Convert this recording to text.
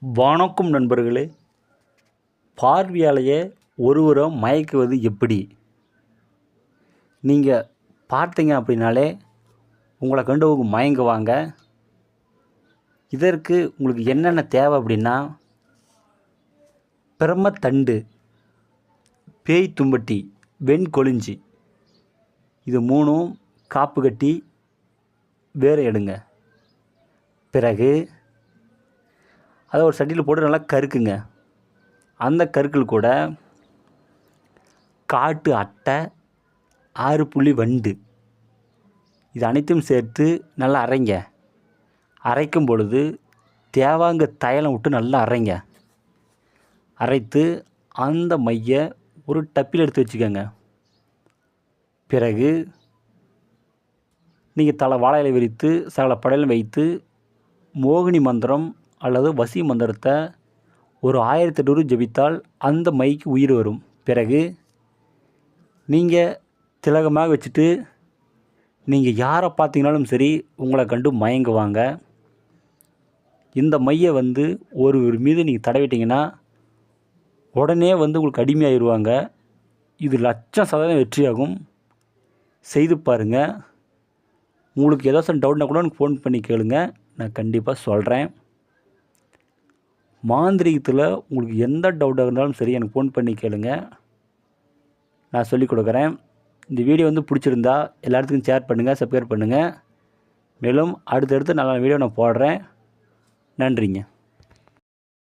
வணக்கம் நண்பர்களே பார்வையாலேயே ஒருவரை மயக்குவது எப்படி? நீங்கள் பார்த்தீங்க அப்படின்னாலே உங்களை கண்டவங்க மயங்குவாங்க. இதற்கு உங்களுக்கு என்னென்ன தேவை அப்படின்னா பிரம்மத்தண்டு பேய் தும்பட்டி வெண்கொழிஞ்சி இது மூணும் காப்பு கட்டி வேறு எடுங்க. பிறகு அதை ஒரு சட்டியில் போட்டு நல்லா கருக்குங்க. அந்த கருக்கள் கூட காட்டு அட்டை ஆறு புள்ளி வண்டு. இது அனைத்தும் சேர்த்து நல்லா அரைங்க. அரைக்கும் பொழுது தேவாங்க தைலம் விட்டு நல்லா அரைங்க. அரைத்து அந்த மைய ஒரு டப்பில் எடுத்து வச்சுக்கோங்க. பிறகு நீங்கள் தலை வாழை இலை விரித்து சகல படையலும் வைத்து மோகினி மந்திரம் அல்லது வசி மந்திரத்தை ஒரு ஆயிரத்தி எட்நூறு ஜபித்தால் அந்த மைக்கு உயிர் வரும். பிறகு நீங்கள் திலகமாக வச்சுட்டு நீங்கள் யாரை பார்த்தீங்கனாலும் சரி உங்களை கண்டு மயங்குவாங்க. இந்த மையை வந்து ஒருவர் மீது நீங்கள் தடவிட்டிங்கன்னா உடனே வந்து உங்களுக்கு அடிமையாகிடுவாங்க இது லட்சம் சதவீதம் வெற்றியாகும். செய்து பாருங்கள் உங்களுக்கு ஏதாச்சும் டவுட்னா கூட எனக்கு ஃபோன் பண்ணி கேளுங்க. நான் கண்டிப்பாக சொல்கிறேன் மாந்திரீகத்தில் உங்களுக்கு எந்த டவுட்டாக இருந்தாலும் சரி எனக்கு ஃபோன் பண்ணி கேளுங்க. நான் சொல்லிக் கொடுக்குறேன். இந்த வீடியோ வந்து பிடிச்சிருந்தா எல்லாத்துக்கும் ஷேர் பண்ணுங்கள் சப்ஸ்கிரைப் பண்ணுங்கள் மேலும் அடுத்தடுத்து நல்ல வீடியோ நான் போடுறேன். நன்றிங்க.